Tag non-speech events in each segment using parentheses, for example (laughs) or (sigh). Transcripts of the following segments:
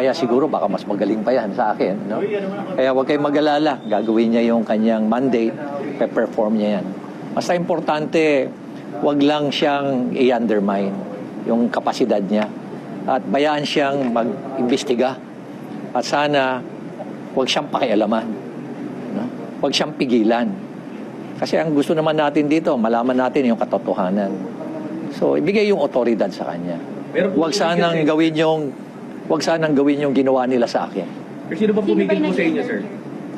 kaya siguro baka mas magaling pa yan sa akin. No? Kaya huwag kayong mag-alala. Gagawin niya yung kanyang mandate, pe-perform niya yan. Basta importante, huwag lang siyang i-undermine yung kapasidad niya. At bayaan siyang mag-imbestiga. At sana, huwag siyang pakialaman. No? Huwag siyang pigilan. Kasi ang gusto naman natin dito, malaman natin yung katotohanan. So, ibigay yung otoridad sa kanya. Huwag sanang gawin yung huwag sanang gawin yung ginawa nila sa akin. Pero sino ba Sino ba pumigil po sa inyo, sir?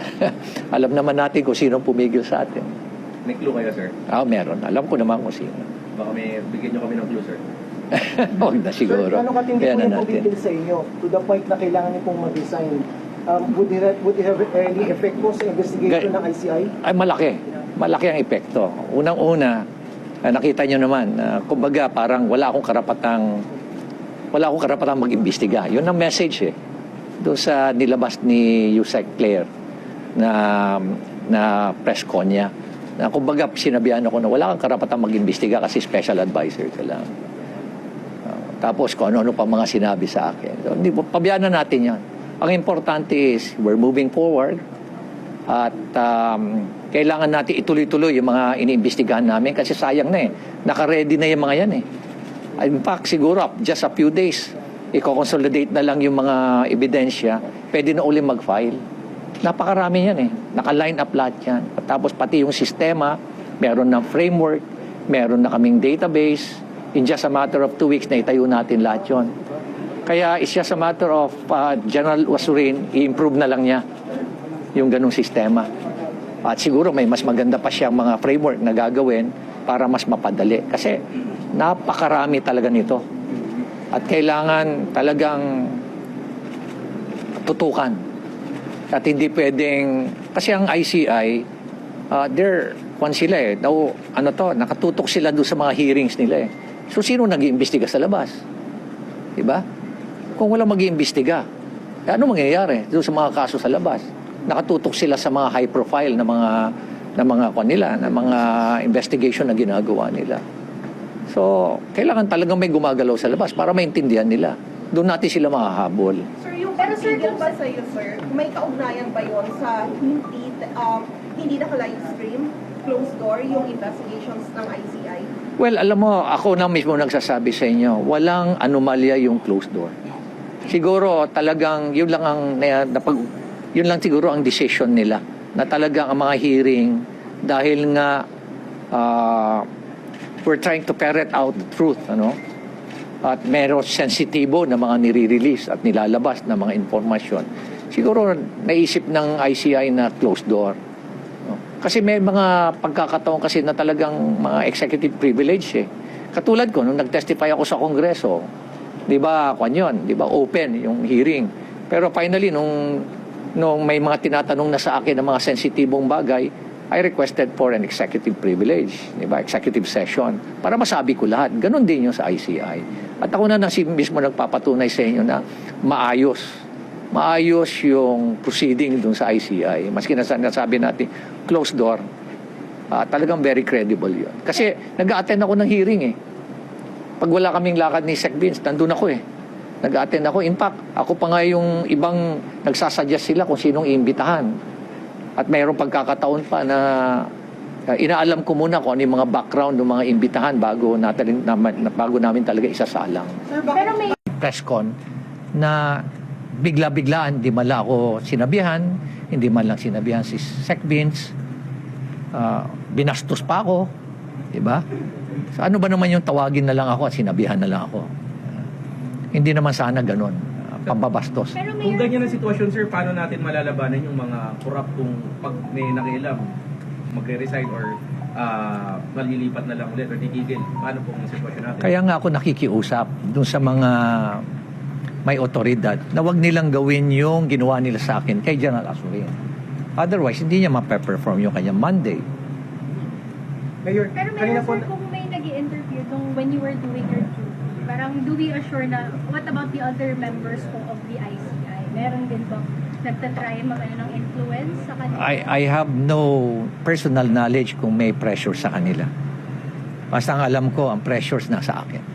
(laughs) Alam naman natin kung sino pumigil sa atin. May clue kayo, sir? Ah, meron. Alam ko naman kung sino. Baka may bigyan nyo kami ng clue, sir. (laughs) Huwag na siguro. Sir, gano'ng katindi Kaya po na yung natin. pumipil sa inyo to the point na kailangan niyo pong mag-resign? Um, would, it, would it have any effect po sa investigation Ga- ng ICI? Ay, malaki. Malaki ang epekto. Unang-una, ah, nakita nyo naman, na kumbaga parang wala akong karapatang wala akong karapatang mag-imbestiga. Yun ang message eh. Doon sa nilabas ni Yusek Claire na, na press con niya. Na kumbaga sinabihan ako na wala kang karapatang mag-imbestiga kasi special advisor ka lang. Ah, tapos kung ano-ano pa mga sinabi sa akin. So, po- pabayaan na natin yan. Ang importante is we're moving forward at um, kailangan natin ituloy-tuloy yung mga iniimbestigahan namin kasi sayang na eh. Naka-ready na yung mga yan eh. In fact, siguro just a few days, i-consolidate na lang yung mga ebidensya, pwede na uli mag-file. Napakarami yan eh. Naka-line up lahat yan. Tapos pati yung sistema, meron ng framework, meron na kaming database. In just a matter of two weeks, na itayo natin lahat yon. Kaya it's just a matter of uh, General Wasurin, i-improve na lang niya yung ganong sistema. At siguro may mas maganda pa siyang mga framework na gagawin para mas mapadali. Kasi napakarami talaga nito. At kailangan talagang tutukan. At hindi pwedeng... Kasi ang ICI, uh, they're, kwan sila eh, daw, ano to, nakatutok sila doon sa mga hearings nila eh. So, sino nag-iimbestiga sa labas? Diba? Kung walang mag-iimbestiga, eh, ano mangyayari doon sa mga kaso sa labas? Nakatutok sila sa mga high profile na mga na mga kwan nila, na mga investigation na ginagawa nila. So, kailangan talagang may gumagalaw sa labas para maintindihan nila. Doon natin sila makahabol. Sir, yung Pero sir, kung- ba sa'yo, sir, may kaugnayan ba yon sa hindi, um, hindi naka-live stream, closed door, yung investigations ng ICI? Well, alam mo, ako na mismo nagsasabi sa inyo, walang anomalya yung closed door. Siguro talagang yun lang ang na, napag, yun lang siguro ang decision nila na talagang ang mga hearing dahil nga ah, we're trying to ferret out the truth, ano? At meron sensitibo na mga nire-release at nilalabas na mga informasyon. Siguro naisip ng ICI na closed door. Kasi may mga pagkakataon kasi na talagang mga executive privilege eh. Katulad ko, nung nag-testify ako sa Kongreso, di ba, kwan yun, di ba, open yung hearing. Pero finally, nung, nung may mga tinatanong na sa akin ng mga sensitibong bagay, I requested for an executive privilege, di ba, executive session, para masabi ko lahat. Ganon din yung sa ICI. At ako na nasi mismo nagpapatunay sa inyo na maayos maayos yung proceeding dun sa ICI. Maski na nasabi natin, closed door, ah, talagang very credible yun. Kasi nag-attend ako ng hearing eh. Pag wala kaming lakad ni Sec Vince, nandun ako eh. Nag-attend ako. In fact, ako pa nga yung ibang nagsasuggest sila kung sinong iimbitahan. At mayroong pagkakataon pa na ah, inaalam ko muna kung ano yung mga background ng mga imbitahan bago, natin, na, bago namin talaga isasalang Pero may press con na bigla-biglaan, hindi man lang ako sinabihan, hindi man lang sinabihan si Sec Vince, ah, binastos pa ako, di ba? So, ano ba naman yung tawagin na lang ako at sinabihan na lang ako? Hindi naman sana ganun, ah, pambabastos. pero Kung ganyan ang sitwasyon, sir, paano natin malalabanan yung mga corrupt kung pag may nakialam, magre-resign or ah, malilipat na lang ulit or titigil? Paano pong sitwasyon natin? Kaya nga ako nakikiusap dun sa mga may otoridad na wag nilang gawin yung ginawa nila sa akin kay General Asurin. Otherwise, hindi niya ma-perform yung kanyang Monday. Mayor, pero kanina meron po, sir kung may nag interview nung when you were doing your duty, parang do we assure na what about the other members po of the ICI? Meron din ba nagtatry mag ano, ng influence sa kanila? I, I have no personal knowledge kung may pressure sa kanila. Basta ang alam ko, ang pressures nasa akin.